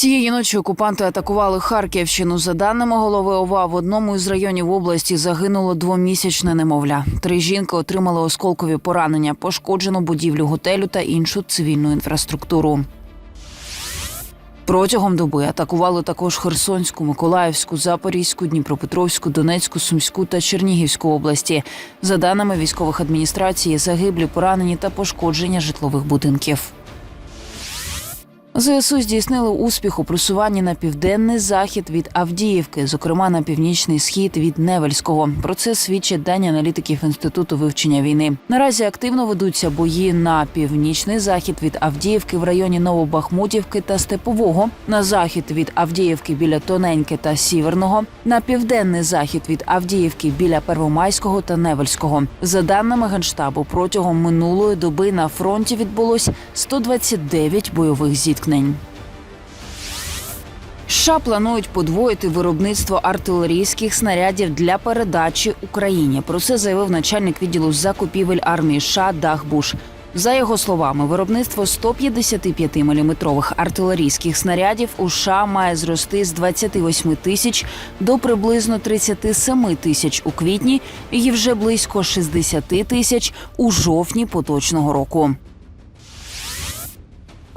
Цієї ночі окупанти атакували Харківщину. За даними голови ОВА, в одному із районів області загинуло двомісячне немовля. Три жінки отримали осколкові поранення, пошкоджено будівлю готелю та іншу цивільну інфраструктуру. Протягом доби атакували також Херсонську, Миколаївську, Запорізьку, Дніпропетровську, Донецьку, Сумську та Чернігівську області. За даними військових адміністрацій, загиблі, поранені та пошкодження житлових будинків. ЗСУ здійснили успіх у просуванні на південний захід від Авдіївки, зокрема на північний схід від Невельського. Про це свідчать дані аналітиків інституту вивчення війни. Наразі активно ведуться бої на північний захід від Авдіївки в районі Новобахмутівки та Степового, на захід від Авдіївки біля Тоненьки та Сіверного, на південний захід від Авдіївки біля Первомайського та Невельського. За даними генштабу, протягом минулої доби на фронті відбулось 129 бойових зіткнень. США планують подвоїти виробництво артилерійських снарядів для передачі Україні. Про це заявив начальник відділу закупівель армії США Даг Буш. За його словами, виробництво 155-мм артилерійських снарядів у США має зрости з 28 тисяч до приблизно 37 тисяч у квітні і вже близько 60 тисяч у жовтні поточного року.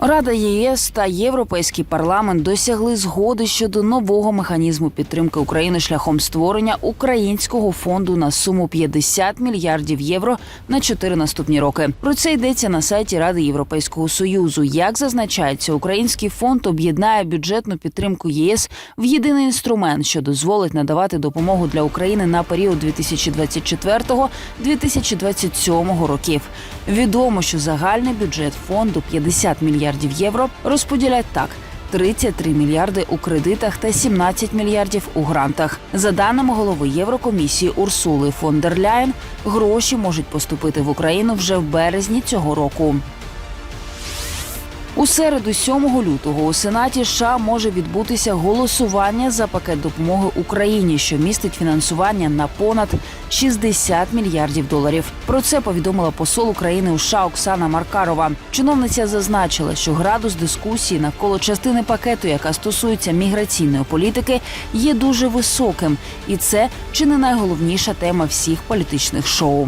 Рада ЄС та Європейський парламент досягли згоди щодо нового механізму підтримки України шляхом створення українського фонду на суму 50 мільярдів євро на чотири наступні роки. Про це йдеться на сайті Ради Європейського союзу. Як зазначається, український фонд об'єднає бюджетну підтримку ЄС в єдиний інструмент, що дозволить надавати допомогу для України на період 2024-2027 років. Відомо, що загальний бюджет фонду 50 мільярдів євро розподілять так. 33 мільярди у кредитах та 17 мільярдів у грантах. За даними голови Єврокомісії Урсули фон дер Ляєн, гроші можуть поступити в Україну вже в березні цього року. У середу, 7 лютого, у Сенаті США може відбутися голосування за пакет допомоги Україні, що містить фінансування на понад 60 мільярдів доларів. Про це повідомила посол України у США Оксана Маркарова. Чиновниця зазначила, що градус дискусії навколо частини пакету, яка стосується міграційної політики, є дуже високим, і це чи не найголовніша тема всіх політичних шоу.